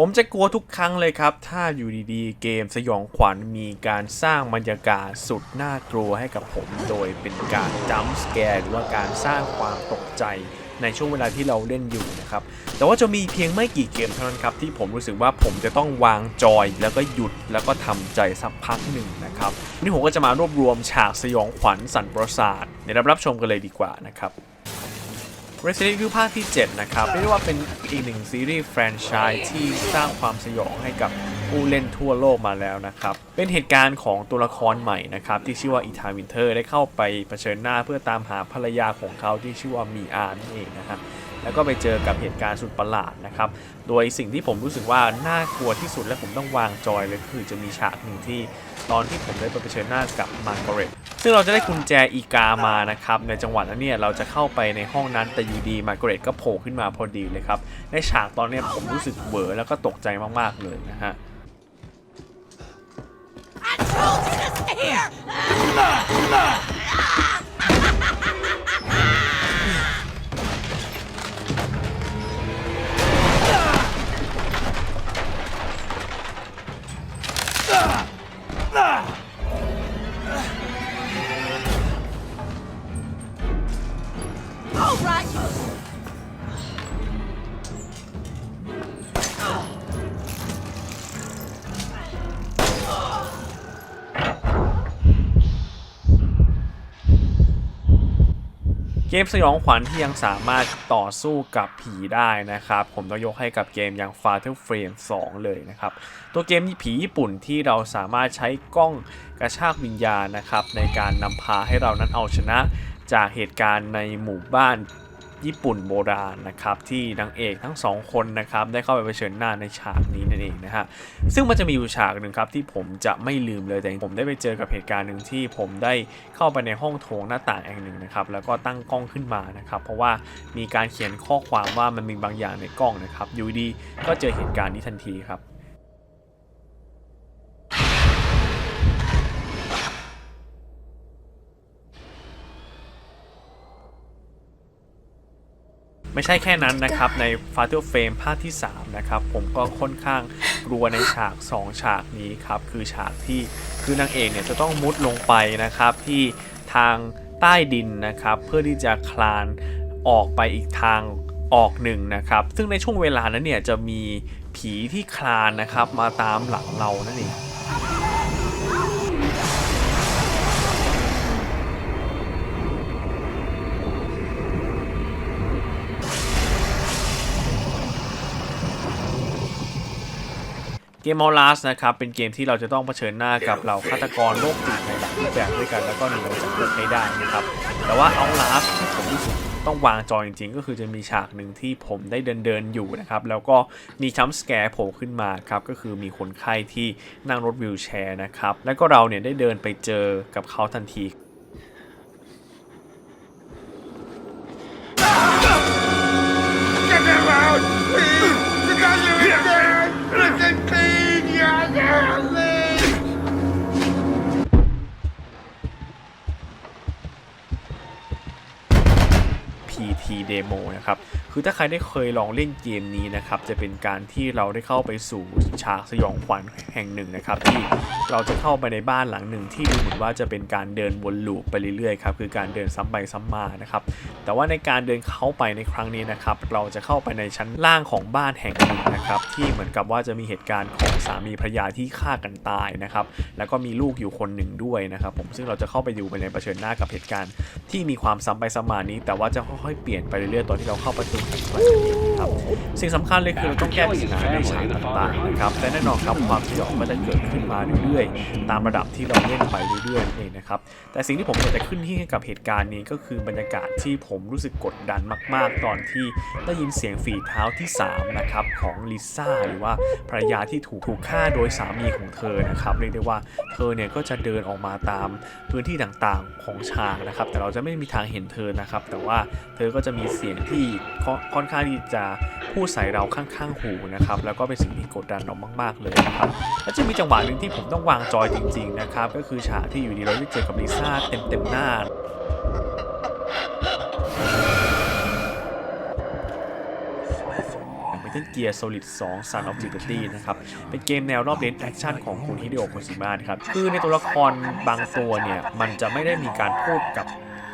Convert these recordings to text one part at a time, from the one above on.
ผมจะกลัวทุกครั้งเลยครับ ถ้าอยู่ดีๆ เกมสยองขวัญมีการสร้างบรรยากาศสุดน่ากลัวให้กับผม โดยเป็นการจัมป์แกร์หรือว่าการสร้างความตกใจในช่วงเวลาที่เราเล่นอยู่นะครับ แต่ว่าจะมีเพียงไม่กี่เกมเท่านั้นครับ ที่ผมรู้สึกว่าผมจะต้องวางจอยแล้วก็หยุดแล้วก็ทำใจสักพักหนึ่งนะครับวันนี่ผมก็จะมารวบรวมฉากสยองขวัญสันประสาทเดี๋ยวรับชมกันเลยดีกว่านะครับ Resident Evil ภาคที่ 7 นะครับ เรียกได้ว่าเป็นอีกหนึ่งซีรีส์แฟรนไชส์ที่สร้างความสยองให้กับผู้เล่นทั่วโลกมาแล้วนะครับ เป็นเหตุการณ์ของตัวละครใหม่นะครับ ที่ชื่อว่าอีธาวินเทอร์ได้เข้าไปเผชิญหน้าเพื่อตามหาภรรยาของเขาที่ชื่อว่ามีอานั่นเองนะครับ แล้วก็ไปเจอกับเหตุการณ์สุดประหลาดนะครับ โดยสิ่งที่ผมรู้สึกว่าน่ากลัวที่สุดและผมต้องวางจอยเลยคือจะมีฉากหนึ่งที่ตอนที่ผมได้ไปเผชิญหน้ากับมาร์กเร็ตซึ่งเราจะได้กุญแจอีกามานะครับในจังหวะนั้นเนี่ยเราจะเข้าไปในห้องนั้นแต่อยู่ดีมาร์กเร็ตก็โผล่ขึ้นมาพอดีเลยครับในฉากตอนนี้ผมรู้สึกเวอแล้วก็ตกใจมากๆเลยนะฮะ I told you to stay here! 啊！啊！ เกมสยองขวัญที่ยังสามารถต่อสู้กับผีได้นะครับ ผมต้องยกให้กับเกมอย่าง Fatal Frame 2 เลยนะครับ ตัวเกมนี้ผีญี่ปุ่นที่เราสามารถใช้กล้องกระชากวิญญาณนะครับ ในการนำพาให้เรานั้นเอาชนะจากเหตุการณ์ในหมู่บ้าน ญี่ปุ่นโบราณนะครับที่นางเอกทั้งสองคนนะครับได้เข้าไปเผชิญหน้าในฉากนี้นั่นเองนะฮะซึ่งมันจะมีอยู่ฉากหนึ่งครับที่ผมจะไม่ลืมเลยแต่ผมได้ไปเจอกับเหตุการณ์หนึ่งที่ผมได้เข้าไปในห้องโถงหน้าต่างแห่งหนึ่งนะครับแล้วก็ตั้งกล้องขึ้นมานะครับเพราะว่ามีการเขียนข้อความว่ามันมีบางอย่างในกล้องนะครับอยู่ดีก็เจอเหตุการณ์นี้ทันทีครับ ไม่ใช่แค่นั้นนะครับ ใน Fatal Frame ภาคที่ 3 นะครับ ผมก็ค่อนข้างกลัวในฉาก 2 ฉากนี้ครับ คือฉากที่คือนางเอกเนี่ยจะต้องมุดลงไปนะครับ ที่ทางใต้ดินนะครับ เพื่อที่จะคลานออกไปอีกทางออกหนึ่งนะครับ ซึ่งในช่วงเวลานั้นเนี่ยจะมีผีที่คลานนะครับ มาตามหลังเรานั่นเอง เกม o อ l ล s นะครับเป็นเกมที่เราจะต้องเผชิญหน้ากับเหล่าฆาตกรโรคจิตในหลายรูปแบบด้วยกัน แล้วก็หนีออกจากคุกให้ได้นะครับ แต่ว่า Outlast ที่ผมรู้สึกต้องวางจอจริงๆ ก็คือจะมีฉากหนึ่งที่ผมได้เดินเดินๆอยู่นะครับ แล้วก็มีชัมป์สแกร์โผล่ขึ้นมาครับ ก็คือมีคนไข้ที่นั่งรถวิวแชร์นะครับ แล้วก็เราเนี่ยได้เดินไปเจอกับเขาทันที โมนะครับคือถ้าใครได้เคยลองเล่นเกมนี้นะครับจะเป็นการที่เราได้เข้าไปสู่ฉากสยองขวัญแห่งหนึ่งนะครับที่เราจะเข้าไปในบ้านหลังหนึ่งที่ดูเหมือนว่าจะเป็นการเดินวนลูปไปเรื่อยๆครับคือการเดินซ้ำไปซ้ำมานะครับแต่ว่าในการเดินเข้าไปในครั้งนี้นะครับเราจะเข้าไปในชั้นล่างของบ้านแห่งหนึ่งนะครับที่เหมือนกับว่าจะมีเหตุการณ์ของสามีภรรยาที่ฆ่ากันตายนะครับแล้วก็มีลูกอยู่คนหนึ่งด้วยนะครับผมซึ่งเราจะเข้าไปอยู่ไปในเผชิญหน้ากับเหตุการณ์ที่มีความซ้ำไปซ้ำมานี้ แต่ว่าจะค่อยๆเปลี่ยนไปเรื่อยๆตอนที่เราเข้าประตูไปนั่นเองนครับสิ่งสำคัญเลยคือเราต้องแก้ปริศนาในฉากต่างๆนะครับแต่แน่นอนครับความสยองก็จะเกิดขึ้นมาเรื่อยๆ ตามระดับที่เราเล่นไปเรื่อยๆนั่เองนะครับแต่สิ่งที่ผมอยากจะขึ้นที่ให้กับเหตุการณ์นี้ก็คือบรรยากาศที่ผมรู้สึกกดดันมากๆ ตอนที่ได้ยินเสียงฝีเท้าที่สามนะครับของลิซ่าหรือว่าภรรยาที่ถูกถูกฆ่าโดยสามีของเธอนะครับเรียกได้ว่าเธอเนี่ยก็จะเดินออกมาตามพื้นที่ต่างๆของฉากนะครับ แต่เราจะไม่มีทางเห็นเธอนะครับ แต่ว่าเธอก็จะมีเสียงที่ค่อนค่อนข้างที่จะพูดใส่เราข้างๆหูนะครับแล้วก็เป็นสิ่งที่กดดันเรามากๆเลยนะครับแล้วจะมีจังหวะหนึ่งที่ผมต้องวางจอยจริงๆนะครับก็คือฉากที่อยู่ดีเราได้เจอกับลิซ่าเต็มๆหน้าผมไป Metal Gear Solid 2 Son of Liberty นะครับ เป็นเกมแนวรอบเลนแอคชั่นของคุณฮิเดโอะโคชิมะนะครับ คือในตัวละครบางตัวเนี่ย มันจะไม่ได้มีการพูดกับ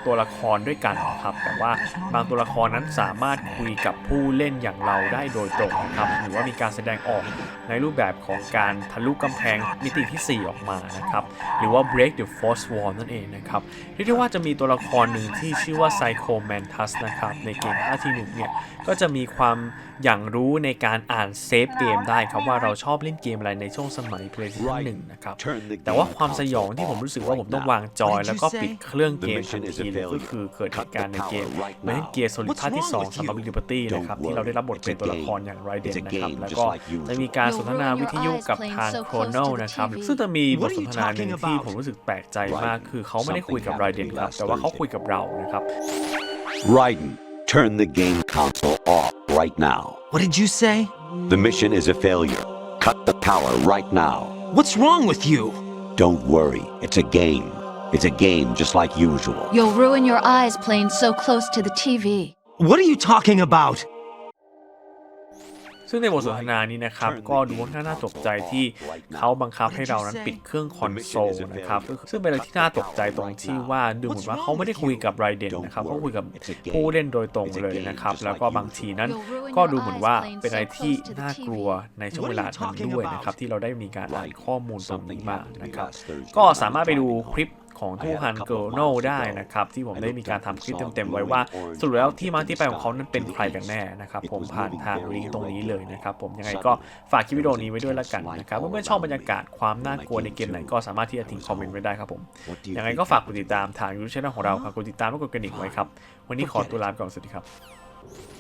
ตัวละครด้วยกันนะครับแต่ว่าบางตัวละครนั้นสามารถคุยกับผู้เล่นอย่างเราได้โดยตรงนะครับหรือว่ามีการแสดงออกในรูปแบบของการทะลุกำแพงมิติที่ 4 ออกมานะครับหรือว่า break the fourth wall นั่นเองนะครับเรียกได้ว่าจะมีตัวละครหนึ่งที่ชื่อว่า Psycho Mantis นะครับในเกมภาคที่หนึ่งเนี่ยก็จะมีความอย่างรู้ในการอ่านเซฟเกมได้ครับว่าเราชอบเล่นเกมอะไรในช่วงสมัย PlayStation 1นะครับแต่ว่าความสยองที่ผมรู้สึกว่าผมต้องวางจอย แล้วก็ปิดเครื่องเกมทันทีเลยก็คือเกิดเหตุการณ์ในเกม Metal Gear Solid ภาคที่ 2สำหรับ Liberty นะครับที่เราได้รับบทเป็นตัวละครอย่างไรเดนนะครับแล้วก็จะมีการสนทนาวิทยุกับทาง Chrono นะครับซึ่งจะมีบทสนทนาหนึ่งที่ผมรู้สึกแปลกใจมาก คือเขาไม่ได้คุยกับไรเดนครับแต่ว่าเขาคุยกับเรานะครับ Raiden, turn the game console off right now. What did you say? The mission is a failure. Cut the power right now. What's wrong with you? Don't worry, it's a game. It's a game just like usual. You'll ruin your eyes playing so close to the TV. What are you talking about? ซึ่งในบทสนทนานี้นะครับก็ดูค่อนข้างน่าตกใจที่เขาบังคับให้เรานั้นปิดเครื่องคอนโซลนะครับซึ่งเป็นอะไรที่น่าตกใจตรงที่ว่าดูเหมือนว่าเขาไม่ได้คุยกับไรเดนนะครับเขาคุยกับผู้เล่นโดยตรงเลยนะครับแล้วก็บางทีนั้นก็ดูเหมือนว่าเป็นอะไรที่น่ากลัวในช่วงเวลานั้นด้วยนะครับที่เราได้มีการอ่านข้อมูลตรงนี้มานะครับก็สามารถไปดูคลิป ของทูฮันเกิลโนได้นะครับ ที่ผมได้มีการทำคลิปเต็มๆไว้ว่าสรุปแล้วที่มาที่ไปของเขานั้นเป็นใครกันแน่นะครับผมผ่านทางลิงก์ตรงนี้เลยนะครับผมยังไงก็ฝากคลิปวิดีโอนี้ไว้ด้วยละกันนะครับเมื่อๆชอบบรรยากาศความน่ากลัวในเกมไหนก็สามารถที่จะทิ้งคอมเมนต์ไว้ได้ครับผมยังไงก็ฝากกดติดตามทางยูทูบช anel ของเราครับกดติดตามและกดกระดิ่งไว้ครับวันนี้ขอตัวลาไปก่อนสวัสดีครับ